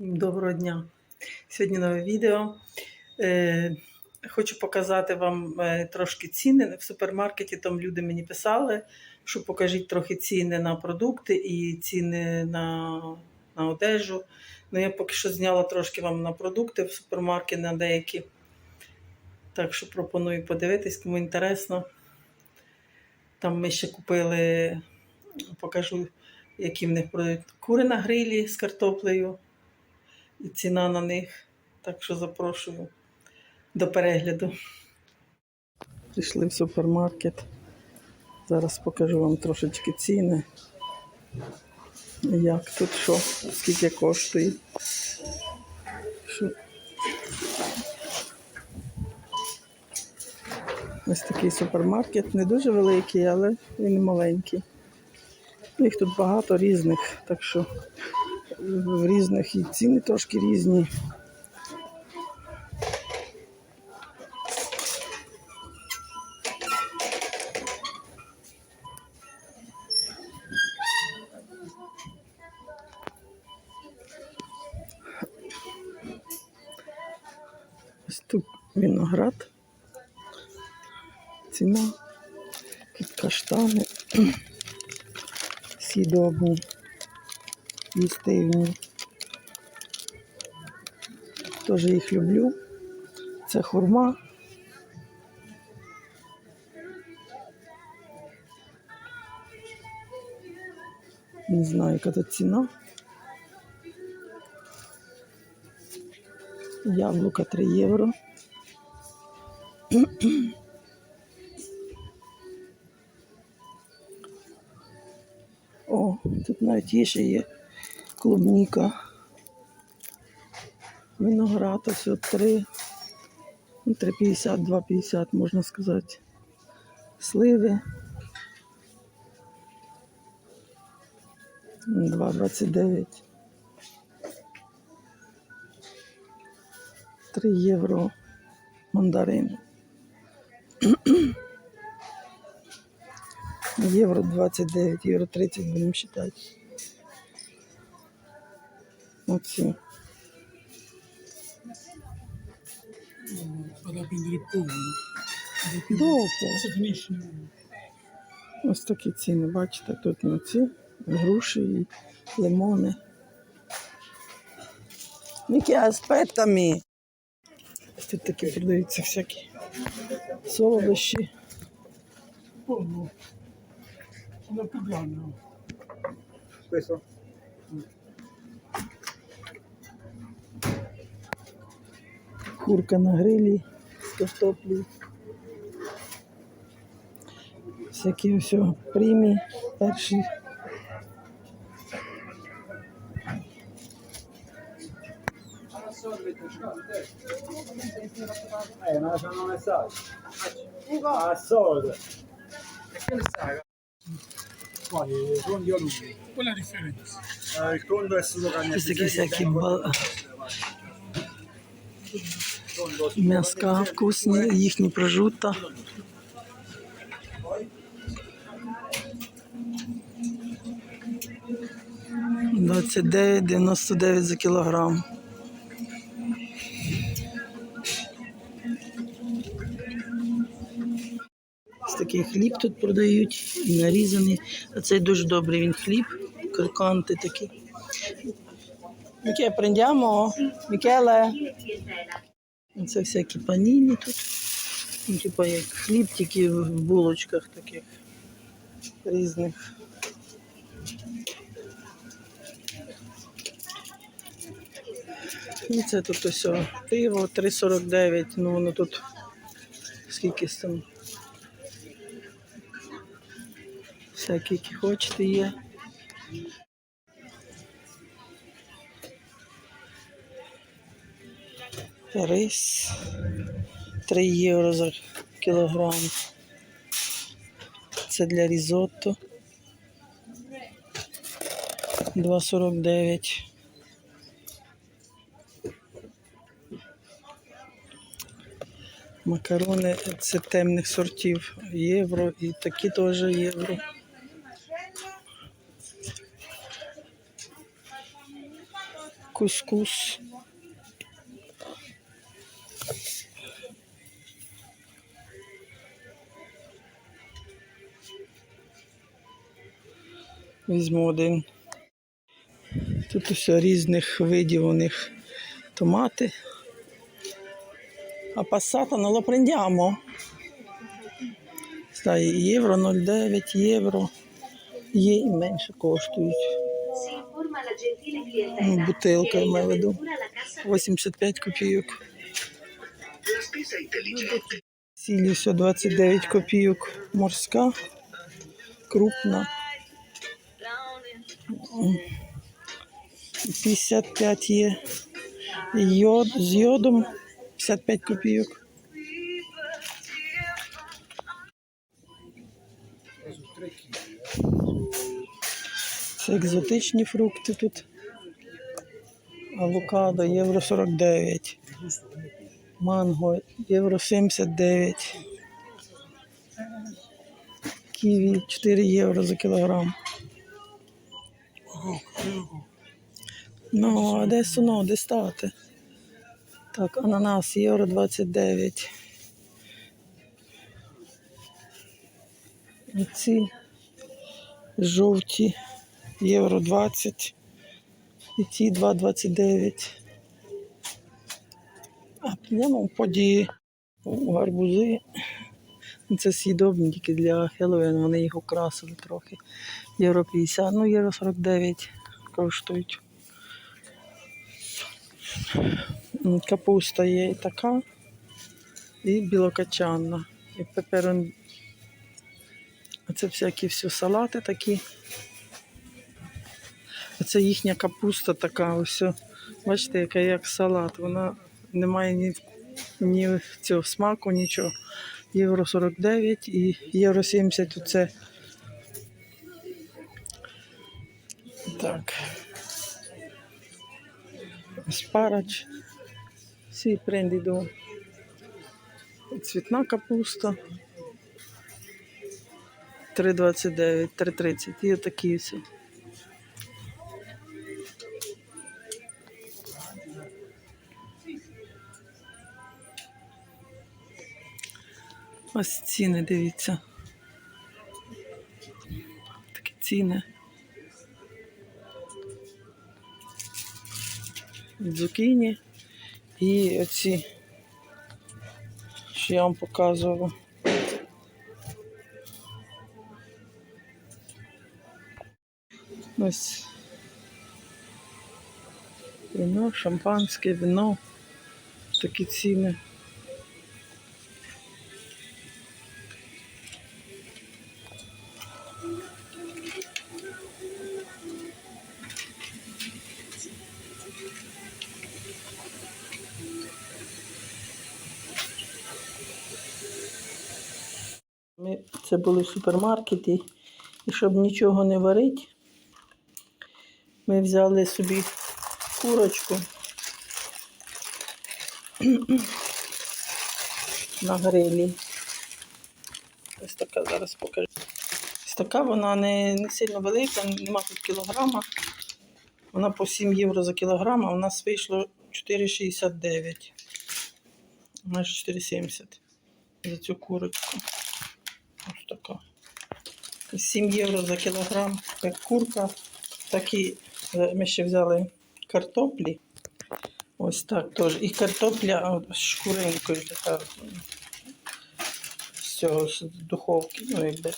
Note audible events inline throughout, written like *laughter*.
Доброго дня. Сьогодні нове відео. Е, хочу показати вам е, трошки ціни в супермаркеті. Там люди мені писали, що покажіть трохи ціни на продукти і ціни на, на одежу. Ну, я поки що зняла трошки вам на продукти в супермаркеті на деякі. Так що пропоную подивитись, кому інтересно. Там ми ще купили, покажу, які в них продають кури на грилі з картоплею і ціна на них. Так що запрошую до перегляду. Прийшли в супермаркет. Зараз покажу вам трошечки ціни. Як тут що, скільки коштує. Що... Ось такий супермаркет, не дуже великий, але він маленький. Їх тут багато різних, так що в різних і ціни трошки різні. Виноград. Ціна. Тут каштани. *clears throat* Сідобні їстивні. Теж їх люблю. Це хурма. Не знаю, яка тут ціна. Яблука 3 євро. О, тут навіть є ще є клубніка. Виноград ось от 3. Ну, 3,50, 2,50 можна сказати. Сливи. 2,29. 3 євро мандарини. Євро 29, євро 30 будемо вважати. Оці. Finisce. Ось такі ціни, бачите, тут на ці груші і лимони. Мікі, аспетами. Ось тут такі продаються всякі солодощі. Pollo. Курка на грилі з картоплею. Всякі все прімі, перші. Eh. Ah. Eh, Ось такі всякі ба- м'яска вкусні, їхні прожута. Двадцять дев'ять, дев'яносто дев'ять за кілограм. Ось такий хліб тут продають, нарізаний. А цей дуже добрий він хліб, кроканти такі. Яке prendiamo? Мікеле. Це всякі паніні тут. Ну, типа як хліб, тільки в булочках таких різних. І це тут ось пиво 3,49, ну воно тут скільки там. Всякі, які хочете є. Рис 3 євро за кілограм. Це для різотто. 2,49. Макарони це темних сортів євро і такі теж євро. кускус. Візьму один. Тут усе різних видів у них томати. А passata non lo prendiamo. Стай, євро 0,9 євро. Є і менше коштують. Ну, бутилка, я маю в виду. apertura la cassa 85 копійок. Сіль все 29 копійок. Морська, крупна. М. 55 є. Йод, з йодом 55 копійок. Це екзотичні фрукти тут. Авокадо євро 49. Манго євро 79. Ківі 4 євро за кілограм. Ну, а де суно, де стати? Так, ананас євро 29. Оці жовті євро 20. І ті 2,29. А підемо в поді у гарбузи. Ну, Це съїдобні тільки для Хеллоуін, вони їх украсили трохи. Євро 50, ну євро 49 коштують. Капуста є і така, і білокачанна. І пеперон. Це всякі всі салати такі. Оце їхня капуста така, ось. Бачите, яка як салат. Вона не має ні, ні цього смаку, нічого. Євро 49 і євро 70 це. Так. Спарач. Сі прендіду. Цвітна капуста. 3,29, 3,30. І отакі всі. Ось ціни, дивіться. Такі ціни. Цукіні і оці, що я вам показувала. Ось вино, шампанське, вино, такі ціни. Це були в супермаркеті, і щоб нічого не варити, ми взяли собі курочку *clears throat* на грилі. Ось така зараз покажу. Ось така вона не, не сильно велика, нема тут кілограма. Вона по 7 євро за кілограм, а у нас вийшло 4,69. Майже 4,70 за цю курочку. Ось така. 7 євро за кілограм, як курка. Так і е, ми ще взяли картоплі. Ось так теж. І картопля з шкуринкою така з цього з духовки. Ну, якби.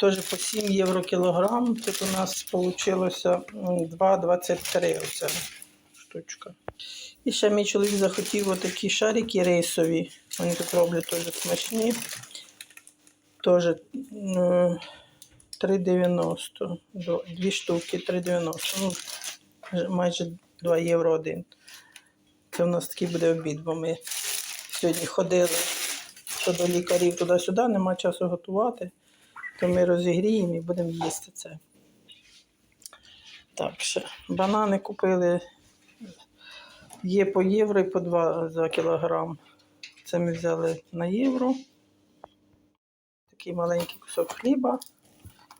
Теж по 7 євро кілограм. Тут у нас вийшло 2,23 оця штучка. І ще мій чоловік захотів отакі шарики рейсові. Вони тут роблять теж смачні. Теж 3,90. До- Дві штуки 3,90. Ну, майже 2 євро один. Це у нас такий буде обід, бо ми сьогодні ходили що до лікарів туди-сюди, нема часу готувати, то ми розігріємо і будемо їсти це. Так, ще банани купили. Є по євро і по 2 за кілограм. Це ми взяли на євро. Такий маленький кусок хліба,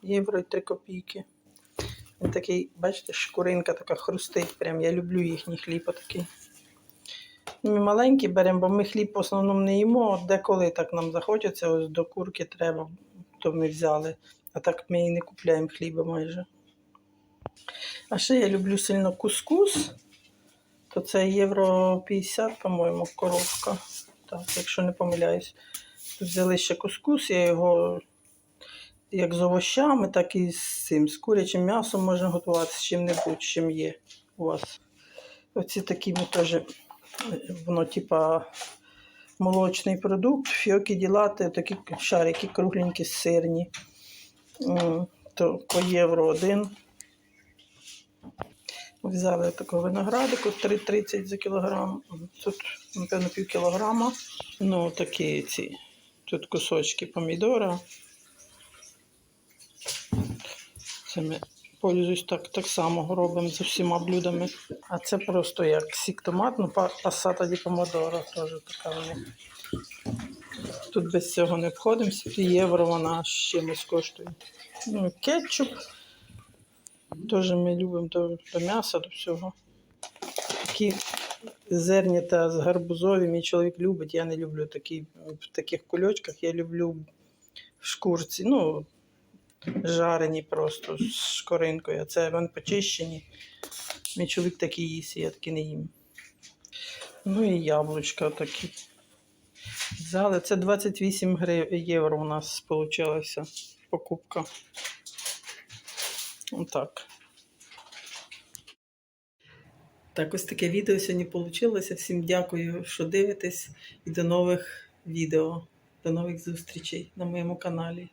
євро і 3 копійки. Він такий, бачите, шкуринка така хрустить. Прям я люблю їхній хліб отакий. Ну, Ми маленький беремо, бо ми хліб в основному не їмо. Деколи так нам захочеться, ось до курки треба, то ми взяли. А так ми і не купляємо хліба майже. А ще я люблю сильно кускус. То це євро 50, по-моєму, коробка. Так, якщо не помиляюсь. Тут взяли ще кускус, я його як з овощами, так і з цим. З курячим м'ясом можна готувати з чим-небудь, чим є у вас. Оці такі ми теж, е, воно типа молочний продукт, фіокі ділати, такі шарики кругленькі, сирні. То по євро один. Взяли такого виноградику 3,30 за кілограм. Тут, напевно, пів кілограма. Ну, такі ці. Тут кусочки помідора. Це пользуюсь так, так само робимо з усіма блюдами. А це просто як сік томат, ну пасата ді помодоро теж така вона. Тут без цього не обходимося. Пів євро вона з чимось коштує. Ну, кетчуп. Теж ми любимо до, до м'яса, до всього. Такі зерні з гарбузові мій чоловік любить. Я не люблю такі, в таких кульочках. Я люблю в шкурці. Ну, жарені просто з шкоринкою. А це вони почищені. Мій чоловік такий їсть, я такі не їм. Ну і яблучка такі. Взяли. Це 28 грив... євро у нас вийшла покупка. Отак. Так, ось таке відео сьогодні вийшло. Всім дякую, що дивитесь, і до нових відео. До нових зустрічей на моєму каналі.